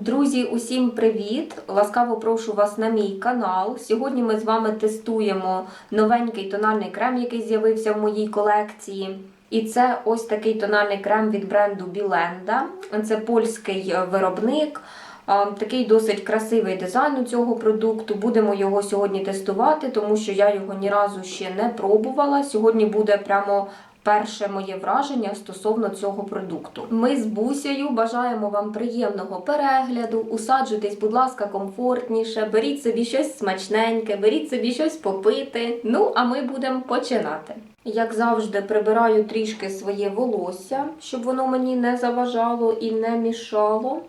Друзі, усім привіт! Ласкаво прошу вас на мій канал. Сьогодні ми з вами тестуємо новенький тональний крем, який з'явився в моїй колекції. І це ось такий тональний крем від бренду Біленда. Це польський е, виробник. Такий досить красивий дизайн у цього продукту. Будемо його сьогодні тестувати, тому що я його ні разу ще не пробувала. Сьогодні буде прямо перше моє враження стосовно цього продукту. Ми з Бусею бажаємо вам приємного перегляду. Усаджуйтесь, будь ласка, комфортніше, беріть собі щось смачненьке, беріть собі щось попити. Ну, а ми будемо починати. Як завжди, прибираю трішки своє волосся, щоб воно мені не заважало і не мішало.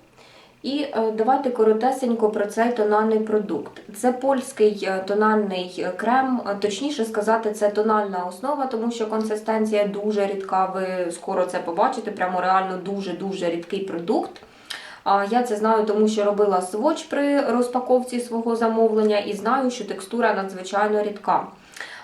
І е, давайте коротесенько про цей тональний продукт. Це польський е, тональний е, крем, точніше сказати, це тональна основа, тому що консистенція дуже рідка. Ви скоро це побачите. Прямо реально дуже-дуже рідкий продукт. Я це знаю, тому що робила своч при розпаковці свого замовлення і знаю, що текстура надзвичайно рідка.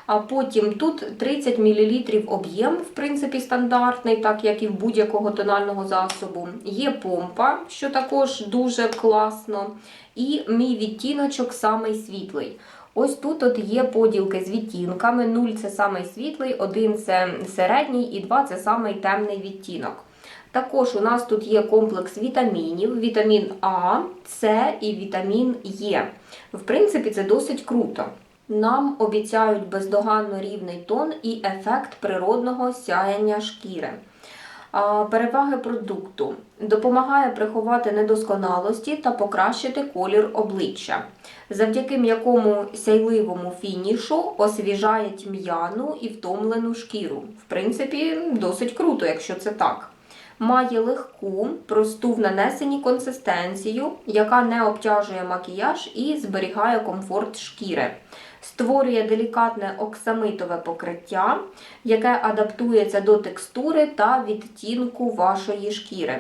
А потім тут 30 мл об'єм, в принципі, стандартний, так як і в будь-якого тонального засобу. Є помпа, що також дуже класно. І мій відтіночок самий світлий. Ось тут от є поділки з відтінками. 0 це самий світлий, 1 це середній і 2 це самий темний відтінок. Також у нас тут є комплекс вітамінів: вітамін А, С і вітамін Е. В принципі, це досить круто. Нам обіцяють бездоганно рівний тон і ефект природного сяяння шкіри. Переваги продукту допомагає приховати недосконалості та покращити колір обличчя. Завдяки м'якому сяйливому фінішу освіжає тьм'яну і втомлену шкіру. В принципі, досить круто, якщо це так. Має легку, просту в нанесенні консистенцію, яка не обтяжує макіяж і зберігає комфорт шкіри. Створює делікатне оксамитове покриття, яке адаптується до текстури та відтінку вашої шкіри.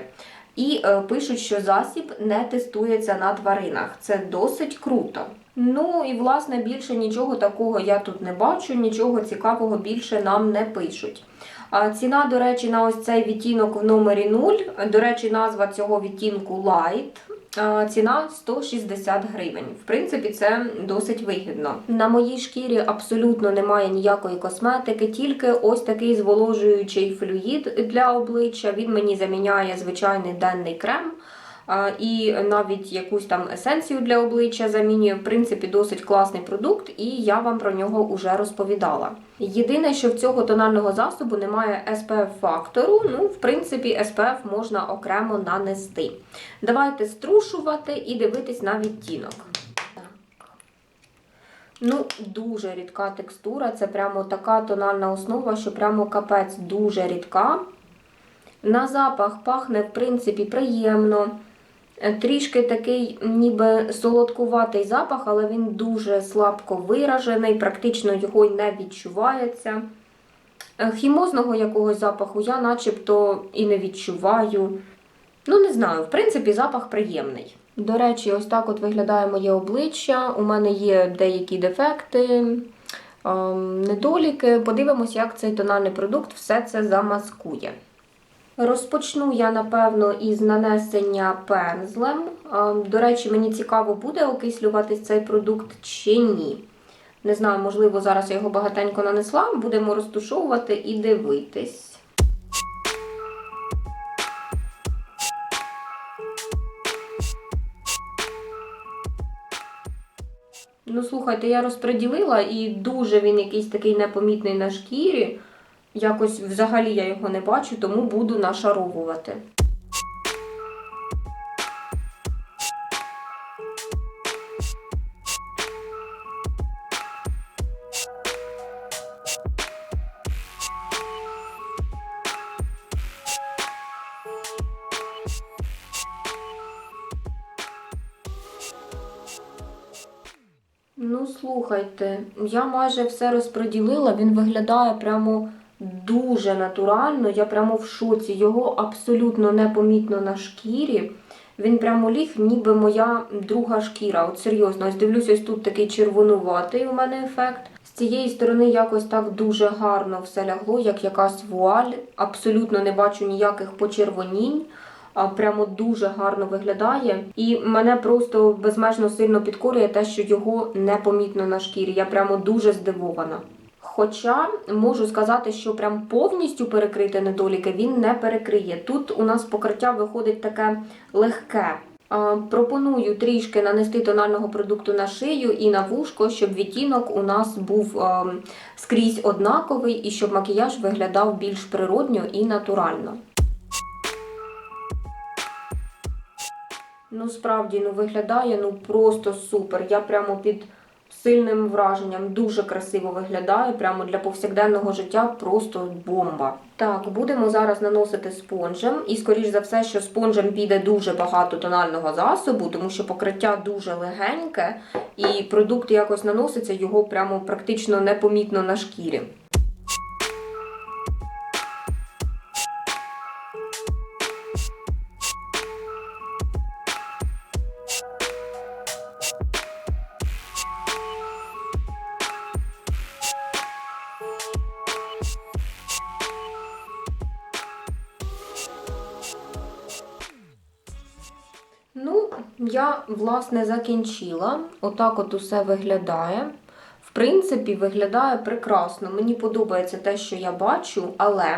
І е, пишуть, що засіб не тестується на тваринах. Це досить круто. Ну і власне більше нічого такого я тут не бачу, нічого цікавого більше нам не пишуть. Ціна, до речі, на ось цей відтінок в номері 0. До речі, назва цього відтінку Light. Ціна 160 гривень. В принципі, це досить вигідно. На моїй шкірі абсолютно немає ніякої косметики, тільки ось такий зволожуючий флюїд для обличчя. Він мені заміняє звичайний денний крем. І навіть якусь там есенцію для обличчя замінює. В принципі, досить класний продукт, і я вам про нього вже розповідала. Єдине, що в цього тонального засобу немає SPF фактору. Ну, в принципі, SPF можна окремо нанести. Давайте струшувати і дивитись на відтінок. Ну, дуже рідка текстура. Це прямо така тональна основа, що прямо капець дуже рідка. На запах пахне, в принципі, приємно. Е, Трішки такий ніби солодкуватий запах, але він дуже слабко виражений, практично його й не відчувається. Е, Хімозного якогось запаху я начебто і не відчуваю. Ну, не знаю, в принципі, запах приємний. До речі, ось так от виглядає моє обличчя. У мене є деякі дефекти, ем, недоліки. Подивимось, як цей тональний продукт все це замаскує. Розпочну я, напевно, із нанесення пензлем. До речі, мені цікаво, буде окислюватись цей продукт чи ні. Не знаю, можливо, зараз я його багатенько нанесла. Будемо розтушовувати і дивитись. Ну, слухайте, я розподілила і дуже він якийсь такий непомітний на шкірі. Якось взагалі я його не бачу, тому буду нашаровувати. Ну, слухайте, я майже все розподілила, він виглядає прямо дуже натурально. Я прямо в шоці. Його абсолютно непомітно на шкірі. Він прямо ліг, ніби моя друга шкіра. От серйозно, ось дивлюсь, ось тут такий червонуватий у мене ефект. З цієї сторони якось так дуже гарно все лягло, як якась вуаль. Абсолютно не бачу ніяких почервонінь. а, прямо дуже гарно виглядає. І мене просто безмежно сильно підкорює те, що його непомітно на шкірі. Я прямо дуже здивована. Хоча можу сказати, що прям повністю перекрити недоліки він не перекриє. Тут у нас покриття виходить таке легке. Пропоную трішки нанести тонального продукту на шию і на вушко, щоб відтінок у нас був скрізь однаковий і щоб макіяж виглядав більш природньо і натурально. Ну, справді, ну виглядає ну просто супер. Я прямо під сильним враженням. Дуже красиво виглядає. Прямо для повсякденного життя просто бомба. Так, будемо зараз наносити спонжем. І, скоріш за все, що спонжем піде дуже багато тонального засобу, тому що покриття дуже легеньке, і продукт якось наноситься, його прямо практично непомітно на шкірі. Власне закінчила. Отак от усе виглядає. Принципі, виглядає прекрасно. Мені подобається те, що я бачу, але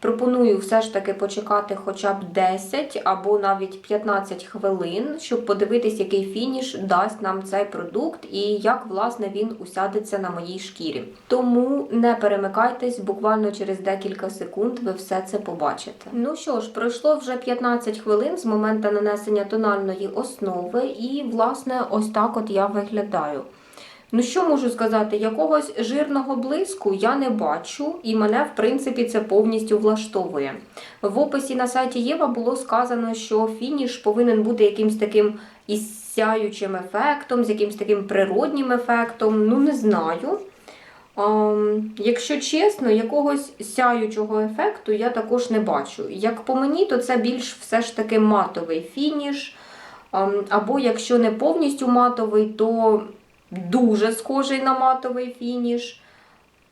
пропоную все ж таки почекати хоча б 10 або навіть 15 хвилин, щоб подивитись, який фініш дасть нам цей продукт і як власне він усядеться на моїй шкірі. Тому не перемикайтесь, буквально через декілька секунд ви все це побачите. Ну що ж, пройшло вже 15 хвилин з моменту нанесення тональної основи, і власне ось так от я виглядаю. Ну, що можу сказати, якогось жирного блиску я не бачу, і мене, в принципі, це повністю влаштовує. В описі на сайті Єва було сказано, що фініш повинен бути якимсь таким із сяючим ефектом, з якимсь таким природнім ефектом. Ну, не знаю. Якщо чесно, якогось сяючого ефекту я також не бачу. Як по мені, то це більш все ж таки матовий фініш. Або якщо не повністю матовий, то дуже схожий на матовий фініш.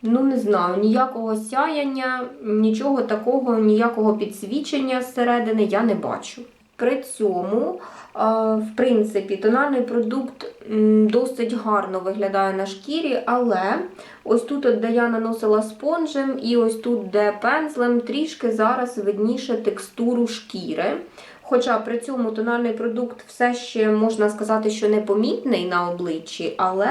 Ну, не знаю, ніякого сяяння, нічого такого, ніякого підсвічення зсередини я не бачу. При цьому, е, в принципі, тональний продукт досить гарно виглядає на шкірі, але ось тут, де я наносила спонжем, і ось тут, де пензлем, трішки зараз видніше текстуру шкіри. Хоча при цьому тональний продукт все ще можна сказати, що непомітний на обличчі, але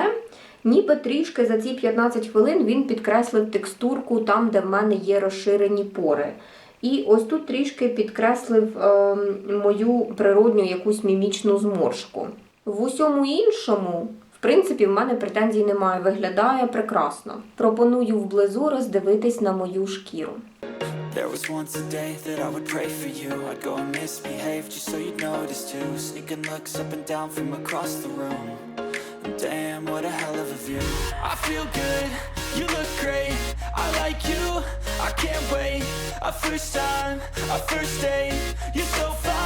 ніби трішки за ці 15 хвилин він підкреслив текстурку там, де в мене є розширені пори. І ось тут трішки підкреслив е, мою природню якусь мімічну зморшку. В усьому іншому, принципі, в мене претензій немає. Виглядає прекрасно. Пропоную вблизу роздивитись на мою шкіру. There was once a day that I would pray for you I'd go and misbehave just so you'd notice too Sneaking looks up and down from across the room And damn, what a hell of a view I feel good, you look great I like you, I can't wait A first time, a first date You're so fine,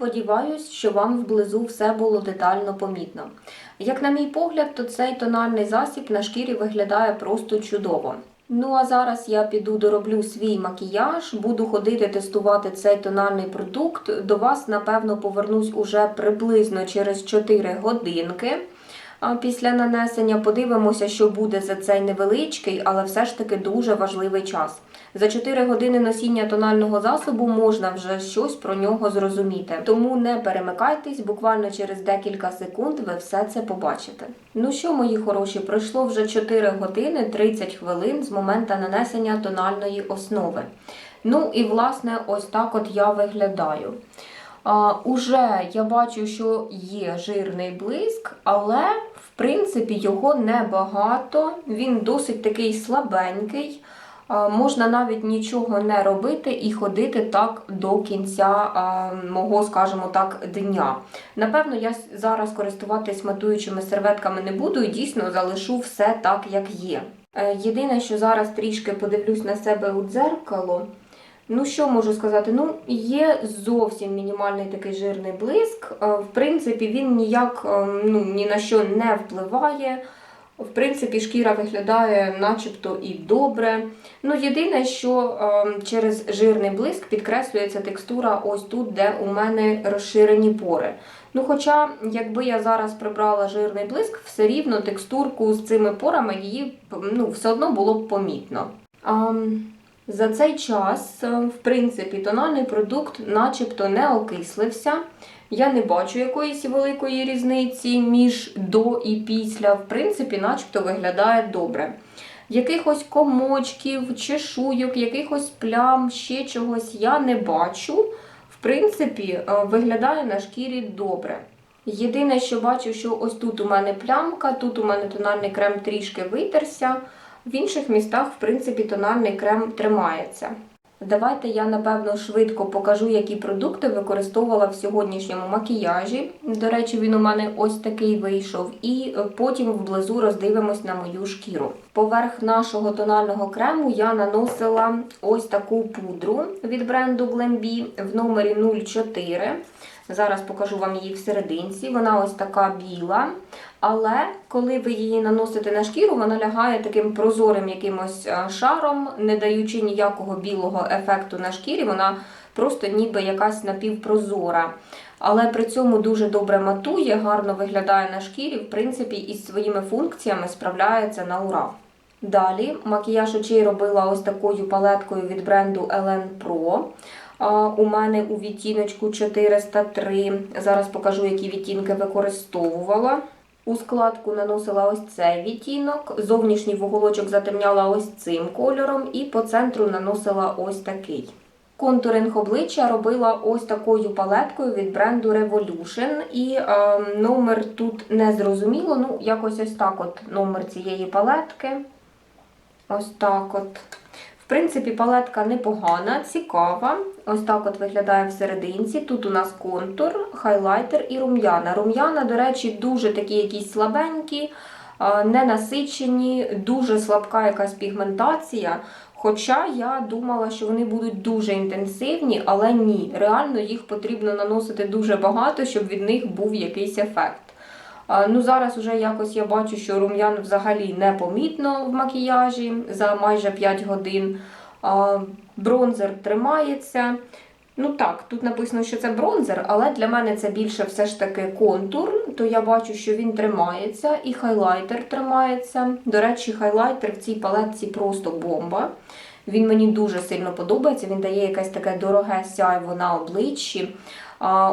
Сподіваюсь, що вам вблизу все було детально помітно. Як на мій погляд, то цей тональний засіб на шкірі виглядає просто чудово. Ну а зараз я піду дороблю свій макіяж, буду ходити тестувати цей тональний продукт. До вас, напевно, повернусь уже приблизно через 4 годинки. Після нанесення подивимося, що буде за цей невеличкий, але все ж таки дуже важливий час. За 4 години носіння тонального засобу можна вже щось про нього зрозуміти. Тому не перемикайтесь, буквально через декілька секунд ви все це побачите. Ну що, мої хороші, пройшло вже 4 години 30 хвилин з моменту нанесення тональної основи. Ну і власне ось так от я виглядаю. А, уже я бачу, що є жирний блиск, але в принципі його небагато. Він досить такий слабенький. А, Можна навіть нічого не робити і ходити так до кінця мого, скажімо так, дня. Напевно, я зараз користуватись матуючими серветками не буду і дійсно залишу все так, як є. Е, Єдине, що зараз трішки подивлюсь на себе у дзеркало. Ну, що можу сказати? Ну, є зовсім мінімальний такий жирний блиск. Е, В принципі, він ніяк е, ну, ні на що не впливає. В принципі, шкіра виглядає начебто і добре. Ну, єдине, що е, через жирний блиск підкреслюється текстура ось тут, де у мене розширені пори. Ну, хоча, якби я зараз прибрала жирний блиск, все рівно текстурку з цими порами її ну, все одно було б помітно. Ам, за цей час, е, в принципі, тональний продукт начебто не окислився. Я не бачу якоїсь великої різниці між до і після. В принципі, начебто виглядає добре. Якихось комочків, чешуйок, якихось плям, ще чогось я не бачу. В принципі, е, виглядає на шкірі добре. Єдине, що бачу, що ось тут у мене плямка, тут у мене тональний крем трішки витерся. В інших містах, в принципі, тональний крем тримається. Давайте я, напевно, швидко покажу, які продукти використовувала в сьогоднішньому макіяжі. До речі, він у мене ось такий вийшов. І е, потім вблизу роздивимось на мою шкіру. Поверх нашого тонального крему я наносила ось таку пудру від бренду Glambi в номері 04. Зараз покажу вам її всерединці. Вона ось така біла. Але коли ви її наносите на шкіру, вона лягає таким прозорим якимось е, шаром, не даючи ніякого білого ефекту на шкірі, вона просто ніби якась напівпрозора. Але при цьому дуже добре матує, гарно виглядає на шкірі, в принципі, із своїми функціями справляється на ура. Далі макіяж очей робила ось такою палеткою від бренду Elen Pro. У мене у відтіночку 403. Зараз покажу, які відтінки використовувала. У складку наносила ось цей відтінок, зовнішній вуголочок затемняла ось цим кольором, і по центру наносила ось такий. Контуринг обличчя робила ось такою палеткою від бренду Revolution. І е, номер тут не зрозуміло. Ну, якось ось так от номер цієї палетки. Ось так от. Принципі, палетка непогана, цікава. Ось так от виглядає всерединці. Тут у нас контур, хайлайтер і рум'яна. Рум'яна, до речі, дуже такі якісь слабенькі, ненасичені, дуже слабка якась пігментація. Хоча я думала, що вони будуть дуже інтенсивні, але ні. Реально їх потрібно наносити дуже багато, щоб від них був якийсь ефект. Ну, зараз уже якось я бачу, що рум'ян взагалі не помітно в макіяжі за майже 5 годин. Бронзер тримається. Ну так, тут написано, що це бронзер, але для мене це більше все ж таки контур, то я бачу, що він тримається, і хайлайтер тримається. До речі, хайлайтер в цій палетці просто бомба. Він мені дуже сильно подобається. Він дає якесь таке дороге сяйво на обличчі.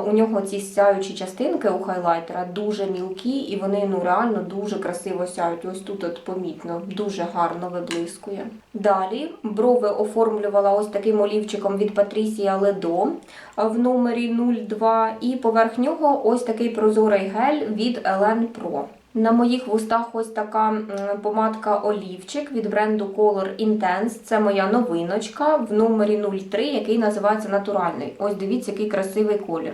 У нього ці сяючі частинки у хайлайтера дуже мілкі, і вони ну реально дуже красиво сяють. Ось тут от помітно, дуже гарно виблискує. Далі брови оформлювала ось таким олівчиком від Патрісія Ледо в номері 02, і поверх нього ось такий прозорий гель від Елен Pro. На моїх вустах ось така помадка олівчик від бренду Color Intense. Це моя новиночка в номері 03, який називається натуральний. Ось дивіться, який красивий колір.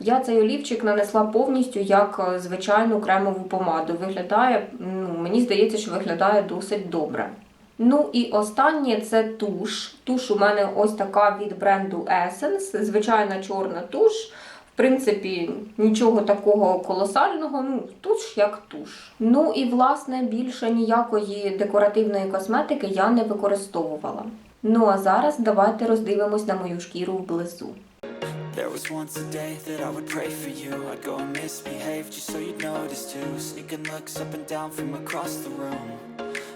Я цей олівчик нанесла повністю як е, звичайну кремову помаду. Виглядає, ну, мені здається, що виглядає досить добре. Ну і останнє це туш. Туш у мене ось така від бренду Essence, звичайна чорна туш. Принципі, нічого такого колосального, ну, туш як туш. Ну і власне більше ніякої декоративної косметики я не використовувала. Ну а зараз давайте роздивимось на мою шкіру вблизу. There was once a day that I would pray for you I'd go and misbehave just so you'd notice too Sneaking looks up and down from across the room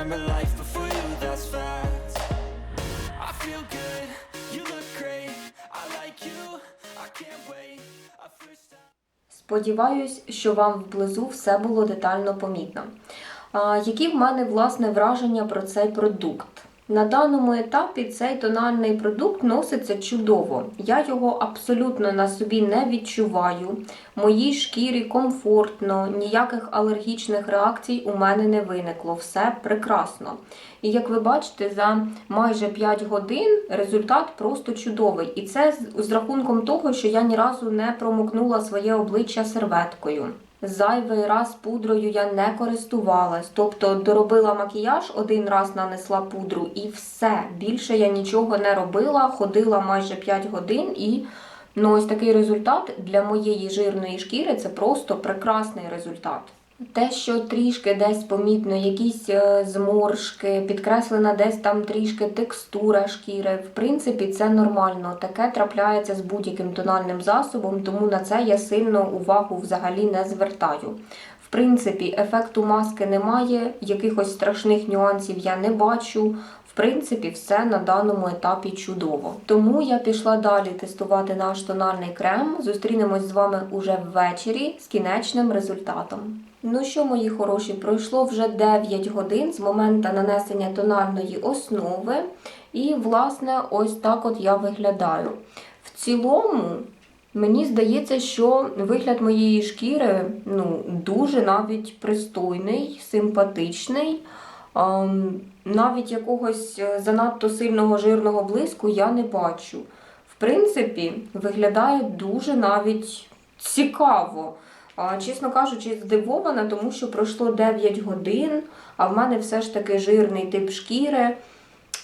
Remember life before you, that's fact I feel good, you look great. I like you, I can't wait. A first time. Сподіваюсь, що вам вблизу все було детально помітно. А, які в мене власне враження про цей продукт? На даному етапі цей тональний продукт носиться чудово. Я його абсолютно на собі не відчуваю. Моїй шкірі комфортно, ніяких алергічних реакцій у мене не виникло. Все прекрасно. І як ви бачите, за майже 5 годин результат просто чудовий. І це з, рахунком того, що я ні разу не промокнула своє обличчя серветкою. Зайвий раз пудрою я не користувалась, тобто доробила макіяж, один раз нанесла пудру і все. Більше я нічого не робила, ходила майже 5 годин і ну, ось такий результат для моєї жирної шкіри це просто прекрасний результат. Те, що трішки десь помітно, якісь е, зморшки, підкреслена десь там трішки текстура шкіри. В принципі, це нормально. Таке трапляється з будь-яким тональним засобом, тому на це я сильно увагу взагалі не звертаю. В принципі, ефекту маски немає, якихось страшних нюансів я не бачу. В принципі, все на даному етапі чудово. Тому я пішла далі тестувати наш тональний крем. Зустрінемось з вами уже ввечері з кінечним результатом. Ну що, мої хороші, пройшло вже 9 годин з моменту нанесення тональної основи. І, власне, ось так от я виглядаю. В цілому, мені здається, що вигляд моєї шкіри ну, дуже навіть пристойний, симпатичний. Ем, навіть якогось е, занадто сильного жирного блиску я не бачу. В принципі, виглядає дуже навіть цікаво. Чесно кажучи, здивована, тому що пройшло 9 годин, а в мене все ж таки жирний тип шкіри.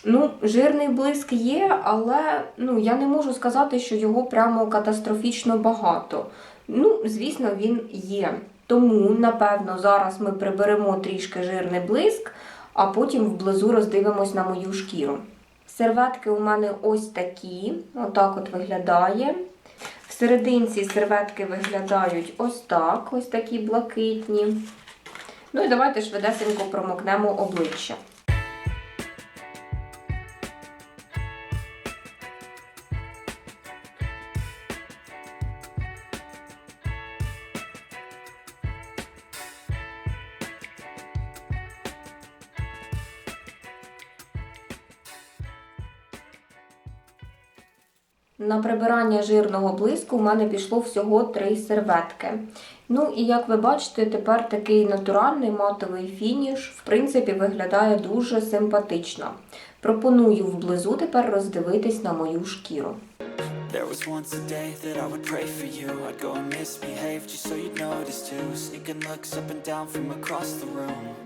Ну, жирний блиск є, але ну, я не можу сказати, що його прямо катастрофічно багато. Ну, звісно, він є. Тому, напевно, зараз ми приберемо трішки жирний блиск, а потім вблизу роздивимось на мою шкіру. Серветки у мене ось такі, отак от виглядає. Серединці серветки виглядають ось так, ось такі блакитні. Ну і давайте швидесенько промокнемо обличчя. На прибирання жирного блиску в мене пішло всього 3 серветки. Ну і як ви бачите, тепер такий натуральний матовий фініш, в принципі, виглядає дуже симпатично. Пропоную вблизу тепер роздивитись на мою шкіру. There was once a day that I would pray for you. I'd go and misbehave just so you'd notice too. Sneaking looks up and down from across the room.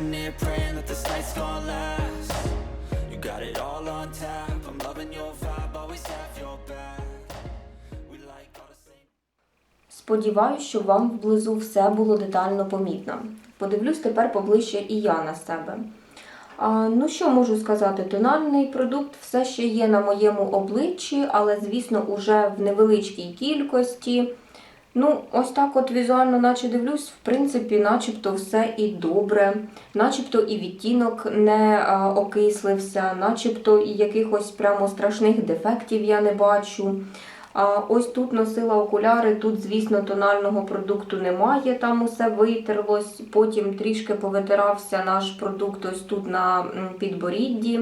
Sitting here praying that this night's gonna last. You got it all on tap. I'm loving your vibe, always have your back. Сподіваюсь, що вам вблизу все було детально помітно. Подивлюсь тепер поближче і я на себе. А, ну що можу сказати? Тональний продукт все ще є на моєму обличчі, але, звісно, уже в невеличкій кількості. Ну, ось так от візуально, наче дивлюсь, в принципі, начебто все і добре, начебто і відтінок не а, окислився, начебто і якихось прямо страшних дефектів я не бачу. А ось тут носила окуляри, тут, звісно, тонального продукту немає, там усе витерлось. Потім трішки повитирався наш продукт ось тут на підборідді,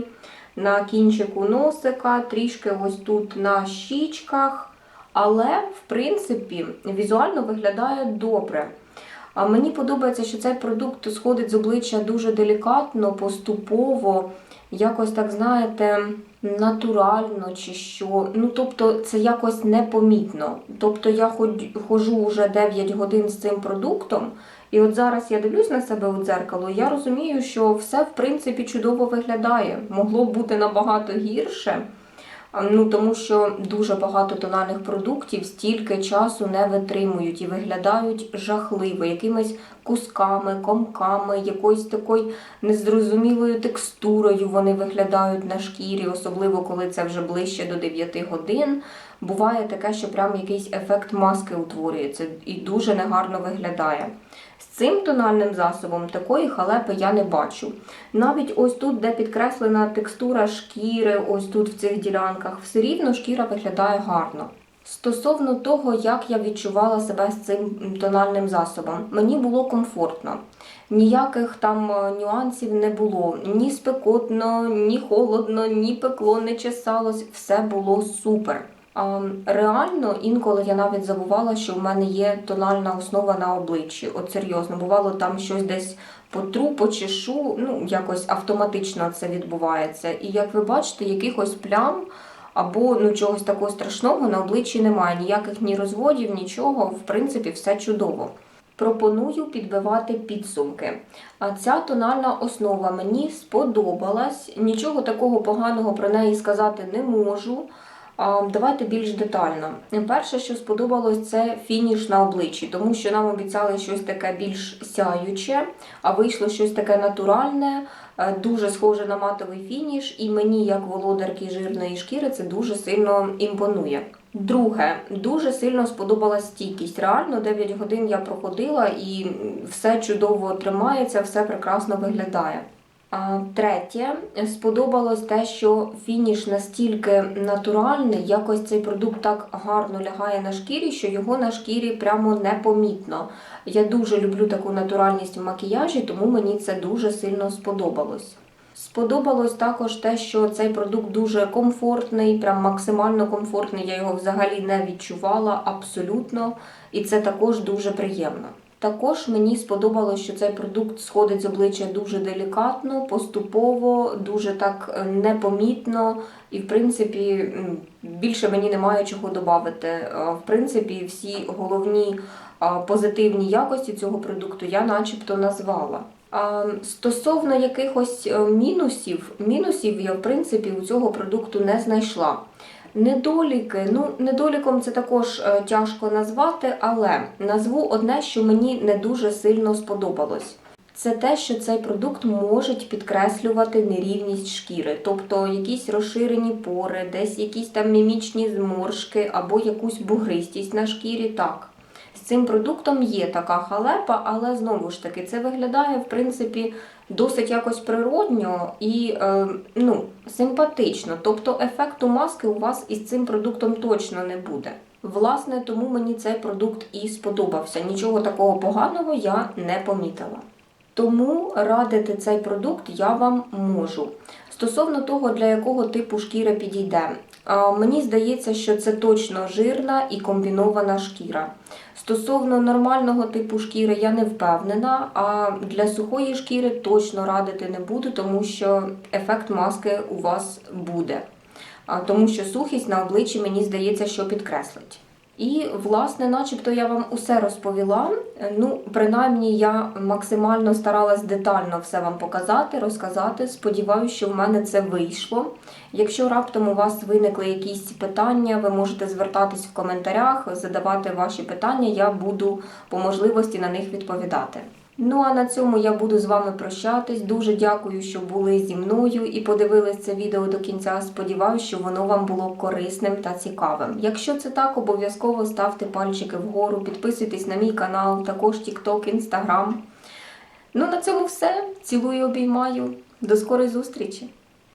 на кінчику носика, трішки ось тут на щічках. Але, в принципі, візуально виглядає добре. А мені подобається, що цей продукт сходить з обличчя дуже делікатно, поступово, якось так, знаєте, натурально чи що. Ну, тобто, це якось непомітно. Тобто я ходжу вже 9 годин з цим продуктом, і от зараз я дивлюсь на себе у дзеркало, я розумію, що все в принципі чудово виглядає. Могло б бути набагато гірше. Ну, тому що дуже багато тональних продуктів стільки часу не витримують і виглядають жахливо, якимись кусками, комками, якоюсь такою незрозумілою текстурою вони виглядають на шкірі, особливо коли це вже ближче до 9 годин. Буває таке, що прям якийсь ефект маски утворюється і дуже негарно виглядає. З цим тональним засобом такої халепи я не бачу. Навіть ось тут, де підкреслена текстура шкіри, ось тут в цих ділянках, все рівно шкіра виглядає гарно. Стосовно того, як я відчувала себе з цим тональним засобом, мені було комфортно. Ніяких там е, нюансів не було. Ні спекотно, ні холодно, ні пекло, не чесалось. Все було супер. Реально, інколи я навіть забувала, що в мене є тональна основа на обличчі. От серйозно, бувало там щось десь потру, почешу, ну якось автоматично це відбувається. І як ви бачите, якихось плям або ну чогось такого страшного на обличчі немає. Ніяких ні розводів, нічого. В принципі, все чудово. Пропоную підбивати підсумки. А ця тональна основа мені сподобалась. Нічого такого поганого про неї сказати не можу. Давайте більш детально. Перше, що сподобалось, це фініш на обличчі, тому що нам обіцяли щось таке більш сяюче, а вийшло щось таке натуральне, е, дуже схоже на матовий фініш, і мені, як володарки жирної шкіри, це дуже сильно імпонує. Друге, дуже сильно сподобалась стійкість. Реально 9 годин я проходила і все чудово тримається, все прекрасно виглядає. Третє, сподобалось те, що фініш настільки натуральний, якось цей продукт так гарно лягає на шкірі, що його на шкірі прямо непомітно. Я дуже люблю таку натуральність в макіяжі, тому мені це дуже сильно сподобалось. Сподобалось також те, що цей продукт дуже комфортний, прям максимально комфортний. Я його взагалі не відчувала абсолютно, і це також дуже приємно. Також мені сподобалось, що цей продукт сходить з обличчя дуже делікатно, поступово, дуже так е, непомітно, і в принципі більше мені немає чого додати. В принципі, всі головні позитивні якості цього продукту я начебто назвала. Стосовно якихось е, мінусів, мінусів я в принципі у цього продукту не знайшла. Недоліки, ну недоліком це також е, тяжко назвати, але назву одне, що мені не дуже сильно сподобалось. Це те, що цей продукт може підкреслювати нерівність шкіри, тобто якісь розширені пори, десь якісь там мімічні зморшки або якусь бугристість на шкірі. Так, цим продуктом є така халепа, але знову ж таки це виглядає в принципі досить якось природньо і е, ну, симпатично. Тобто ефекту маски у вас із цим продуктом точно не буде. Власне, тому мені цей продукт і сподобався. Нічого такого поганого я не помітила. Тому радити цей продукт я вам можу. Стосовно того, для якого типу шкіри підійде, мені здається, що це точно жирна і комбінована шкіра. Стосовно нормального типу шкіри я не впевнена, а для сухої шкіри точно радити не буду, тому що ефект маски у вас буде. Тому що сухість на обличчі, мені здається, що підкреслить. І, власне, начебто я вам усе розповіла. Ну, принаймні, я максимально старалась детально все вам показати, розказати. Сподіваюся, що в мене це вийшло. Якщо раптом у вас виникли якісь питання, ви можете звертатись в коментарях, задавати ваші питання. Я буду по можливості на них відповідати. Ну а на цьому я буду з вами прощатись. Дуже дякую, що були зі мною і подивились це відео до кінця. Сподіваюсь, що воно вам було корисним та цікавим. Якщо це так, обов'язково ставте пальчики вгору, підписуйтесь на мій канал, також TikTok, Instagram. Ну на цьому все. Цілую, обіймаю. До скорої зустрічі!